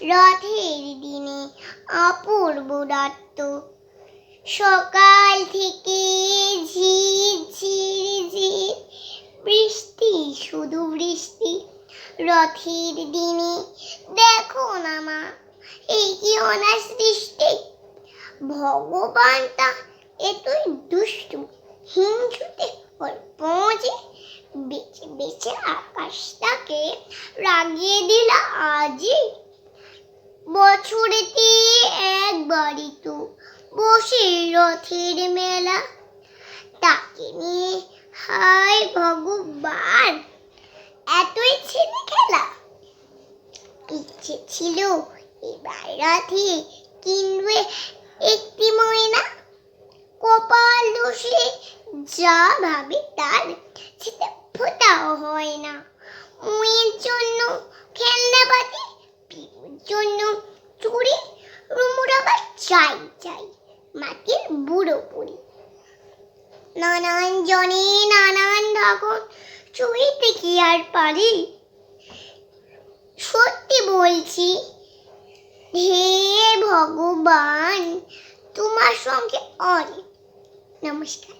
রথের দিনে অপূর্ব রাত্র সকাল থেকে ঝির ঝির বৃষ্টি, শুধু বৃষ্টি। রথের দিনে দেখো না মা, এই কি অনার সৃষ্টি ভগবানটা এতই দুষ্টু হিংসুতে পৌঁছে বেছে বেছে আকাশটাকে রাগিয়ে দিল আজই। বছরেতে একবারই তো বসে রথের মেলা। তাকে নিয়ে, হায় ভগবান! এতই ছেলে খেলা? ইচ্ছে ছিল এবার রাতে কিনবে একটি ময়না। কপাল দোষে যা ভাবে তার, সেটা জন্য চুড়ি রুমুর আবার চাই চাই। মাটির বুড়ো বুড়ি। নানান জনে নানান ঠাকুর চুড়িতে কি আর পারি? সত্যি বলছি, হে ভগবান, তোমার সঙ্গে অনেক। নমস্কার।